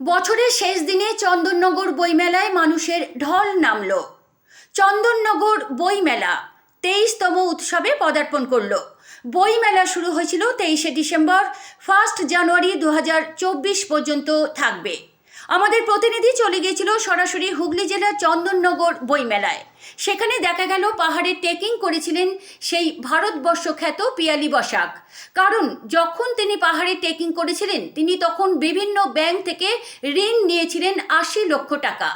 বছরের শেষ দিনে চন্দননগর বইমেলায় মানুষের ঢল নামল। চন্দননগর বইমেলা তেইশতম উৎসবে পদার্পণ করল। বইমেলা শুরু হয়েছিল তেইশে ডিসেম্বর, ফার্স্ট জানুয়ারি দু হাজার চব্বিশ পর্যন্ত থাকবে। আমাদের প্রতিনিধি চলে গিয়েছিল সরাসরি হুগলি জেলার চন্দননগর বইমেলায়। সেখানে দেখা গেল পাহাড়ে ট্রেকিং করেছিলেন সেই ভারতবর্ষ খ্যাত পিয়ালি বসাক। কারণ যখন তিনি পাহাড়ে ট্রেকিং করেছিলেন, তিনি তখন বিভিন্ন ব্যাংক থেকে ঋণ নিয়েছিলেন আশি লক্ষ টাকা।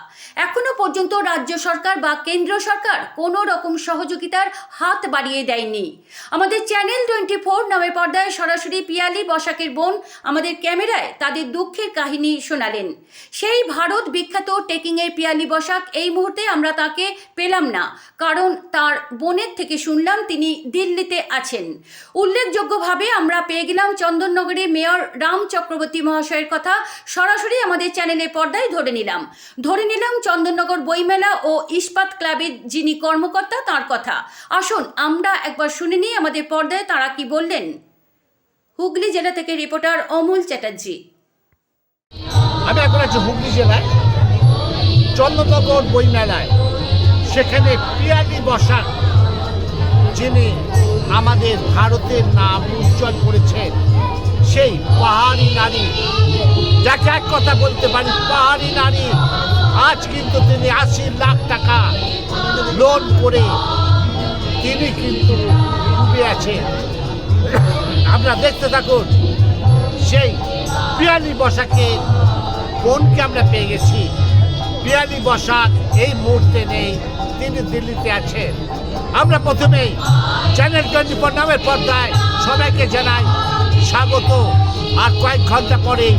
এখনও পর্যন্ত রাজ্য সরকার বা কেন্দ্র সরকার কোনো রকম সহযোগিতার হাত বাড়িয়ে দেয়নি। আমাদের চ্যানেল টোয়েন্টি ফোর নামের পর্দায় সরাসরি পিয়ালি বসাকের বোন আমাদের ক্যামেরায় তাদের দুঃখের কাহিনী শোনালেন। সেই ভারত বিখ্যাত টেকিংয়ের পিয়ালি বসাক, এই মুহূর্তে আমরা তাকে পেলাম না। কারণ তার বোনের থেকে শুনলাম তিনি দিল্লিতে আছেন। উল্লেখযোগ্যভাবে আমরা পেয়ে গেলাম চন্দননগরের মেয়র রাম চক্রবর্তী মহাশয়ের কথা। সরাসরি আমাদের চ্যানেলের পর্দায় ধরে নিলাম। ধরে নিলাম চন্দননগর বইমেলা ও ইস্পাত ক্লাবের যিনি কর্মকর্তা, তার কথা। আসুন, আমরা একবার শুনে নিই আমাদের পর্দায় তারা কি বললেন। হুগলি জেলা থেকে রিপোর্টার অমূল চ্যাটার্জি। আমি এখন আছি হুগলি জেলায়, চন্দ্রনগর বই মেলায় সেখানে পিয়ালি বসাক যিনি আমাদের ভারতের নাম উজ্জ্বল করেছেন, সেই পাহাড়ি নারী। যাকে এক কথা বলতে পারি, পাহাড়ি নারী। আজ কিন্তু তিনি আশি লাখ টাকা লোন করে তিনি কিন্তু ডুবে আছেন। আমরা দেখতে থাকুন, সেই পিয়ালি বসাকের বোনকে আমরা পেয়ে গেছি। পিয়ালি বসাক এই মুহূর্তে নেই, তিনি দিল্লিতে আছেন। আমরা প্রথমেই চ্যানেল টোয়েন্টি ফোর নামের পর্দায় সবাইকে জানাই স্বাগত। আর কয়েক ঘণ্টা পরেই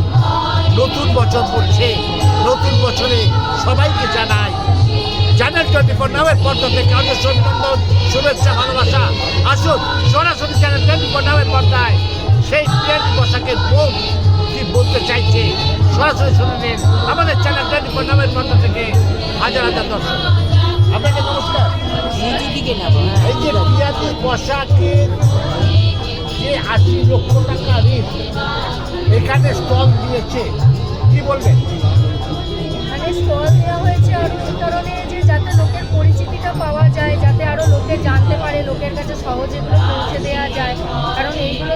নতুন বছর পড়ছে। নতুন বছরে সবাইকে জানাই চ্যানেল টোয়েন্টি ফোর নামের পর্দা থেকে অনেক অভিনন্দন, শুভেচ্ছা, ভালোবাসা। আসুন সরাসরি চ্যানেল টোয়েন্টি ফোর নামের পর্দায় সেই পিয়ালি বসাকের বোন বলতে চাইছে সরাসরি শুনে নিন। আমাদের চ্যানেল টোয়েন্টি ফোর নামের পর্দা থেকে হাজার হাজার দর্শক। আপনাকে নমস্কার। এই যে পিয়ালি বসাকের যে আশি লক্ষ টাকা ঋণ এখানে স্টল দিয়েছে কি বলবেন? মানে স্টল দেওয়া হয়েছে আরও এই কারণে যে যাতে লোকের পরিচিতিটা পাওয়া যায় যাতে আরও লোকে জানতে পারে লোকের কাছে সহজে এগুলো পৌঁছে দেওয়া যায়। কারণ এইগুলো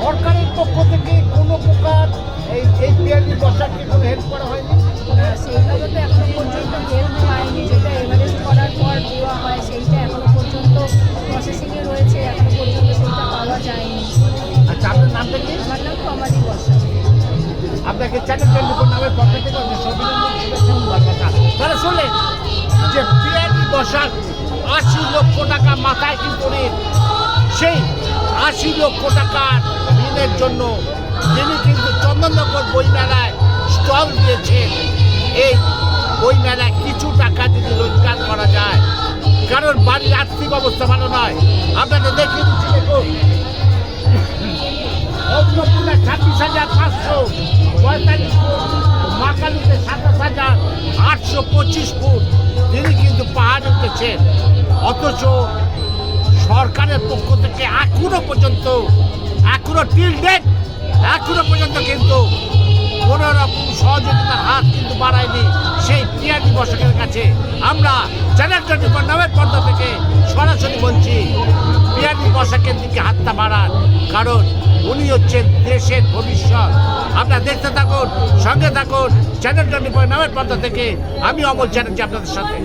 সরকারের পক্ষ থেকে কোনো প্রকার এই এই পিয়ালি বসাকে কোনো হেল্প করা হয়নি? সেইভাবে তো এখনও পর্যন্ত হেল্প পাইনি। যেটা এভারেস্ট করার পর দেওয়া হয় সেইটা এখনও পর্যন্ত প্রসেসিংয়ে রয়েছে এখনও পর্যন্ত সেইটা পাওয়া যায়নি। আচ্ছা আপনার নামটা কি? আমার নাম কমালি বর্ষা। আপনাকে চ্যানেল টোয়েন্টি নামের পক্ষ থেকে তারা শুনলেন যে পিয়ালি বসাক আশি লক্ষ টাকা মাথায় কিন্তু ঋণ সেই আশি লক্ষ টাকার ঋণের জন্য তিনি কিন্তু চন্দননগর বইমেলায় স্টল দিয়েছেন, এই বইমেলায় কিছু টাকা যদি রোজগার করা যায়, কারণ বাড়ির আর্থিক অবস্থা ভালো নয়। আপনাকে দেখে দিচ্ছি দেখুন ছাব্বিশ হাজার পাঁচশো পঁয়তাল্লিশ ফুট, মাকালুতে সাতাশ হাজার আটশো পঁচিশ ফুট। তিনি কিন্তু পাহাড়ে উঠেছেন। অথচ সরকারের পক্ষ থেকে এখনও পর্যন্ত এখনও টিল ডেট এখনও পর্যন্ত কিন্তু কোনো রকম সহযোগিতার হাত কিন্তু বাড়ায়নি সেই পিয়াজি বসকের কাছে। আমরা চ্যানেল টোয়েন্টি ফোর নামের পর্দা থেকে সরাসরি বলছি পিয়াজি বসাকের দিকে হাতটা বাড়ান, কারণ উনি হচ্ছেন দেশের ভবিষ্যৎ। আপনারা দেখতে থাকুন, সঙ্গে থাকুন, চ্যানেল টোয়েন্টি ফোর নামের পর্দা থেকে আমি অমল চ্যাটার্জি আপনাদের সাথে।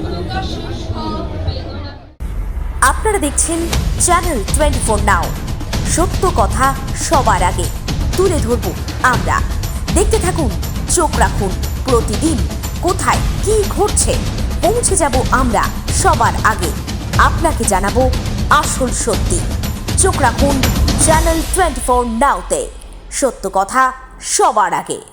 আপনারা দেখছেন চ্যানেল টোয়েন্টি ফোর নাও। সত্য কথা সবার আগে তুলে ধরব আমরা। দেখতে থাকুন, চোখ রাখুন, প্রতিদিন কোথায় কি ঘটছে, পৌঁছে যাব আমরা সবার আগে। আপনাকে জানাব আসল সত্যি। চোখ রাখুন চ্যানেল টোয়েন্টি ফোর নাওতে। সত্য কথা সবার আগে।